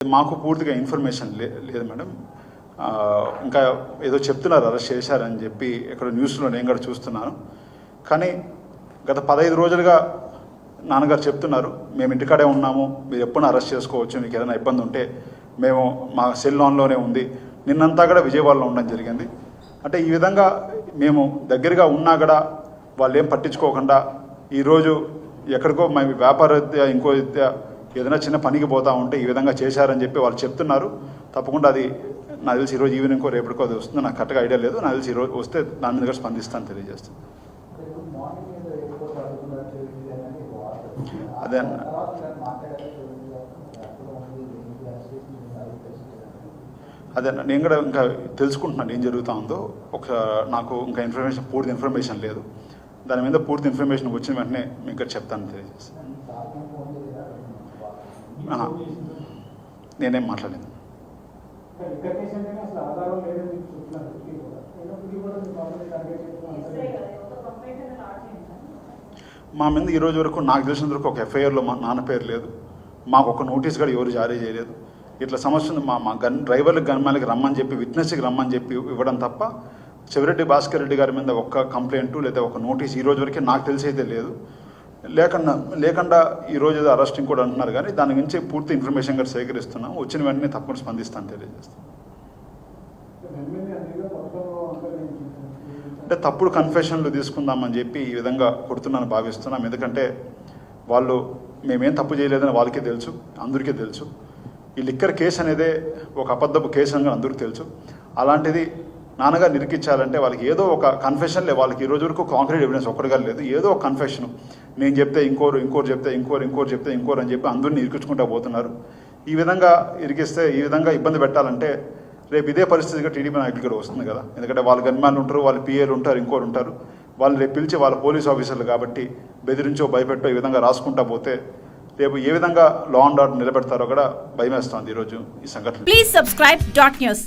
మాకు పూర్తిగా ఇన్ఫర్మేషన్ లే లేదు మేడం. ఇంకా ఏదో చెప్తున్నారు అరెస్ట్ చేశారని చెప్పి ఇక్కడ న్యూస్లో నేను కూడా చూస్తున్నాను. కానీ గత పదహైదు రోజులుగా నాన్నగారు చెప్తున్నారు మేము ఇంటికాడే ఉన్నాము మీరు ఎప్పుడు అరెస్ట్ చేసుకోవచ్చు మీకు ఏదైనా ఇబ్బంది ఉంటే మేము మా సెల్ ఆన్లోనే ఉంది. నిన్నంతా కూడా విజయవాడలో ఉండడం జరిగింది. అంటే ఈ విధంగా మేము దగ్గరగా ఉన్నా కూడా వాళ్ళు ఏం పట్టించుకోకుండా ఈరోజు ఎక్కడికో మేము వ్యాపార ఇంకో రీత్యా ఏదైనా చిన్న పనికి పోతా ఉంటే ఈ విధంగా చేశారని చెప్పి వాళ్ళు చెప్తున్నారు. తప్పకుండా అది నాకు తెలిసి ఈరోజు ఈవినింగ్కో రేపటికో అది వస్తుంది. నాకు కరెక్ట్గా ఐడియా లేదు. నాకు తెలిసి ఈరోజు వస్తే దాని మీద కూడా స్పందిస్తాను తెలియజేస్తాను. అదే అన్న. అదే అన్న, నేను కూడా ఇంకా తెలుసుకుంటున్నాను ఏం జరుగుతూ ఉందో. ఒక నాకు ఇంకా ఇన్ఫర్మేషన్ పూర్తి ఇన్ఫర్మేషన్ లేదు. దాని మీద పూర్తి ఇన్ఫర్మేషన్ వచ్చిన వెంటనే మీకు ఇక్కడ చెప్తాను తెలియజేస్తాను. నేనేం మాట్లాడలేదు. మా మీద ఈ రోజు వరకు నాకు తెలిసినంత వరకు ఒక ఎఫ్ఐఆర్లో మా నాన్న పేరు లేదు. మాకు ఒక నోటీస్ కూడా ఎవరు జారీ చేయలేదు. ఇట్లా సమస్య ఉంది మా మా గన్ డ్రైవర్లకు గన్మాలకి రమ్మని చెప్పి విట్నెస్కి రమ్మని చెప్పి ఇవ్వడం తప్ప చెవిరెడ్డి భాస్కర్ రెడ్డి గారి మీద ఒక్క కంప్లైంట్ లేదా ఒక నోటీస్ ఈ రోజు వరకే నాకు తెలిసి అయితే లేదు. లేకుండా లేకుండా ఈ రోజు అరెస్టింగ్ కూడా అంటున్నారు కానీ దాని గురించి పూర్తి ఇన్ఫర్మేషన్ కూడా సేకరిస్తున్నాం. వచ్చిన వెంటనే తప్పకుండా స్పందిస్తాను తెలియజేస్తాను అంటే తప్పుడు కన్ఫెషన్లు తీసుకుందామని చెప్పి ఈ విధంగా కొడుతున్నాను భావిస్తున్నాం. ఎందుకంటే వాళ్ళు మేమేం తప్పు చేయలేదని వాళ్ళకే తెలుసు అందరికీ తెలుసు. ఈ లిక్కర్ కేసు అనేదే ఒక అబద్ధపు కేసు అని అందరికీ తెలుసు. అలాంటిది నాన్నగారు నిరికించాలంటే వాళ్ళకి ఏదో ఒక కన్ఫెషన్ లే. వాళ్ళకి ఈ రోజు వరకు కాంక్రీట్ ఎవిడెన్స్ ఒక్కడిగా లేదు. ఏదో ఒక కన్ఫెషన్ నేను చెప్తే ఇంకోరు ఇంకోరు చెప్తే ఇంకోరు ఇంకోరు చెప్తే ఇంకోరు అని చెప్పి అందరిని ఇరికించుకుంటా పోతున్నారు. ఈ విధంగా ఇరికిస్తే ఈ విధంగా ఇబ్బంది పెట్టాలంటే రేపు ఇదే పరిస్థితిగా టీడీపీ నాయకులు కూడా వస్తుంది కదా. ఎందుకంటే వాళ్ళ గన్మ్యాన్లు ఉంటారు వాళ్ళ పిఏలు ఉంటారు ఇంకోరు ఉంటారు. వాళ్ళు రేపు పిలిచి వాళ్ళ పోలీస్ ఆఫీసర్లు కాబట్టి బెదిరించో భయపెట్టో ఈ విధంగా రాసుకుంటా పోతే రేపు ఏ విధంగా లా అండ్ ఆర్డర్ నిలబెడతారో కూడా భయమేస్తుంది ఈరోజు ఈ సంఘటన. Please subscribe dot news